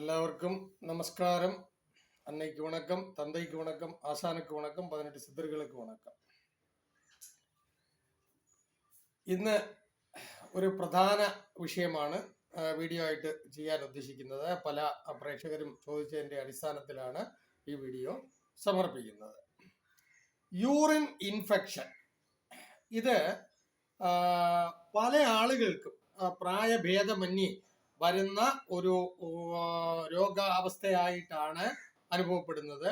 எல்லாருக்கும் நமஸ்காரம் அன்னைக்கு வணக்கம் தந்தைக்கு வணக்கம் ஆசானுக்கு வணக்கம் പതിനെട്ട് സിദ്ധറുകൾക്ക് വണക്കം ഇന്ന് ഒരു പ്രധാന വിഷയമാണ് ആ, വീഡിയോ ആയിട്ട് ചെയ്യാൻ ഉദ്ദേശിക്കുന്നത് പല പ്രേക്ഷകരും ചോദിച്ചതിന്റെ അടിസ്ഥാനത്തിലാണ് ഈ വീഡിയോ സമർപ്പിക്കുന്നത് യൂറിൻ ഇൻഫെക്ഷൻ ഇത് ആ, പല ആളുകൾക്കും ആ, പ്രായഭേദമന്യേ വരുന്ന ഒരു രോഗാവസ്ഥയായിട്ടാണ് അനുഭവപ്പെടുന്നത്.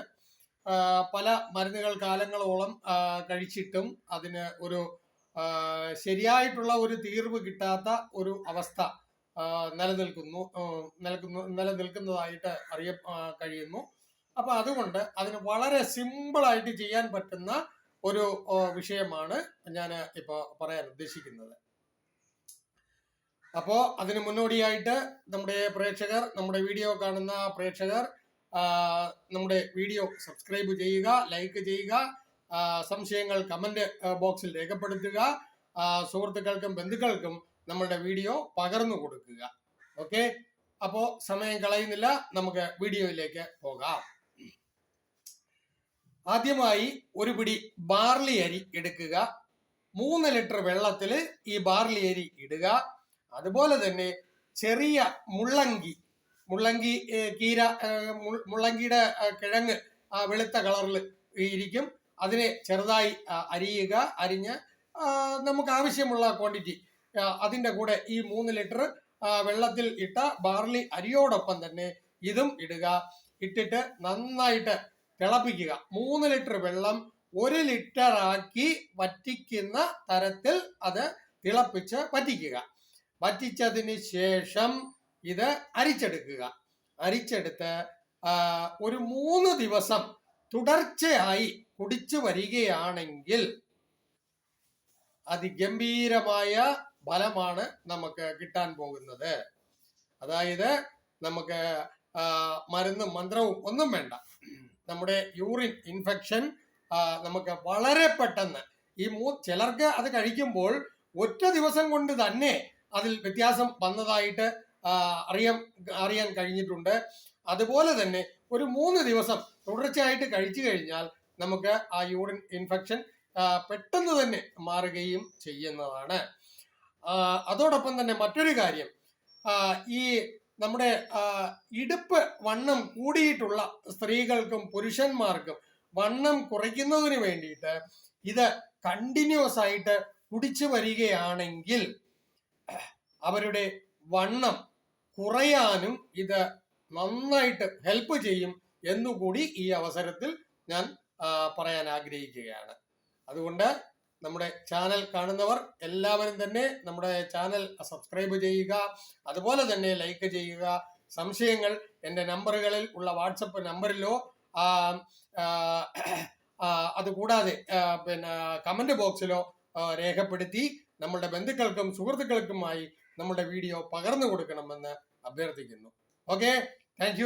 പല മരുന്നുകൾ കാലങ്ങളോളം കഴിച്ചിട്ടും അതിന് ഒരു ശരിയായിട്ടുള്ള ഒരു തീർവ് കിട്ടാത്ത ഒരു അവസ്ഥ നിലനിൽക്കുന്നു നിലനിൽക്കുന്നതായിട്ട് അറിയ കഴിയുന്നു. അപ്പൊ അതുകൊണ്ട് അതിന് വളരെ സിമ്പിളായിട്ട് ചെയ്യാൻ പറ്റുന്ന ഒരു വിഷയമാണ് ഞാൻ ഇപ്പോൾ പറയാൻ ഉദ്ദേശിക്കുന്നത്. അപ്പോ അതിന് മുന്നോടിയായിട്ട് നമ്മുടെ പ്രേക്ഷകർ നമ്മുടെ വീഡിയോ കാണുന്ന പ്രേക്ഷകർ നമ്മുടെ വീഡിയോ സബ്സ്ക്രൈബ് ചെയ്യുക ലൈക്ക് ചെയ്യുക സംശയങ്ങൾ കമന്റ് ബോക്സിൽ രേഖപ്പെടുത്തുക സുഹൃത്തുക്കൾക്കും ബന്ധുക്കൾക്കും നമ്മളുടെ വീഡിയോ പകർന്നു കൊടുക്കുക. ഓക്കെ? അപ്പോ സമയം കളയുന്നില്ല നമുക്ക് വീഡിയോയിലേക്ക് പോകാം. ആദ്യമായി ഒരു പിടി ബാർലി അരി എടുക്കുക. മൂന്ന് ലിറ്റർ വെള്ളത്തിൽ ഈ ബാർലി അരി ഇടുക. അതുപോലെ തന്നെ ചെറിയ മുള്ളങ്കി മുള്ളങ്കി കീര മുള്ളങ്കിയുടെ കിഴങ്ങ് ആ വെളുത്ത കളറിൽ ഇരിക്കും. അതിനെ ചെറുതായി അരിയുക അരിഞ്ഞ് നമുക്ക് ആവശ്യമുള്ള ക്വാണ്ടിറ്റി അതിന്റെ കൂടെ ഈ മൂന്ന് ലിറ്റർ വെള്ളത്തിൽ ഇട്ട ബാർലി അരിയോടൊപ്പം തന്നെ ഇതും ഇടുക. ഇട്ടിട്ട് നന്നായിട്ട് തിളപ്പിക്കുക. മൂന്ന് ലിറ്റർ വെള്ളം ഒരു ലിറ്ററാക്കി വറ്റിക്കുന്ന തരത്തിൽ അത് തിളപ്പിച്ച് വറ്റിക്കുക. വറ്റിച്ചതിന് ശേഷം ഇത് അരിച്ചെടുക്കുക. അരിച്ചെടുത്ത് ഒരു മൂന്ന് ദിവസം തുടർച്ചയായി കുടിച്ചു വരികയാണെങ്കിൽ അതിഗംഭീരമായ ഫലമാണ് നമുക്ക് കിട്ടാൻ പോകുന്നത്. അതായത് നമുക്ക് മരുന്നും മന്ത്രവും ഒന്നും വേണ്ട. നമ്മുടെ യൂറിൻ ഇൻഫെക്ഷൻ നമുക്ക് വളരെ പെട്ടെന്ന്. ഈ മൂ ചിലർക്ക് അത് കഴിക്കുമ്പോൾ ഒറ്റ ദിവസം കൊണ്ട് തന്നെ അതിൽ വ്യത്യാസം വന്നതായിട്ട് അറിയാം അറിയാൻ അറിയാൻ കഴിഞ്ഞിട്ടുണ്ട്. അതുപോലെ തന്നെ ഒരു മൂന്ന് ദിവസം തുടർച്ചയായിട്ട് കഴിച്ചു കഴിഞ്ഞാൽ നമുക്ക് ആ യൂറിൻ ഇൻഫെക്ഷൻ പെട്ടെന്ന് തന്നെ മാറുകയും ചെയ്യുന്നതാണ്. അതോടൊപ്പം തന്നെ മറ്റൊരു കാര്യം ഈ നമ്മുടെ ഇടുപ്പ് വണ്ണം കൂടിയിട്ടുള്ള സ്ത്രീകൾക്കും പുരുഷന്മാർക്കും വണ്ണം കുറയ്ക്കുന്നതിന് വേണ്ടിയിട്ട് ഇത് കണ്ടിന്യൂസ് ആയിട്ട് കുടിച്ചു വരികയാണെങ്കിൽ അവരുടെ വണ്ണം കുറയാനും ഇത് നന്നായിട്ട് ഹെൽപ്പ് ചെയ്യും എന്നുകൂടി ഈ അവസരത്തിൽ ഞാൻ പറയാൻ ആഗ്രഹിക്കുകയാണ്. അതുകൊണ്ട് നമ്മുടെ ചാനൽ കാണുന്നവർ എല്ലാവരും തന്നെ നമ്മുടെ ചാനൽ സബ്സ്ക്രൈബ് ചെയ്യുക അതുപോലെ തന്നെ ലൈക്ക് ചെയ്യുക. സംശയങ്ങൾ എന്റെ നമ്പറുകളിൽ ഉള്ള വാട്സപ്പ് നമ്പറിലോ അതുകൂടാതെ പിന്നെ കമന്റ് ബോക്സിലോ രേഖപ്പെടുത്തി നമ്മളുടെ ബന്ധുക്കൾക്കും സുഹൃത്തുക്കൾക്കുമായി നമ്മുടെ വീഡിയോ പകർന്നു കൊടുക്കണമെന്ന് അഭ്യർത്ഥിക്കുന്നു. Okay thank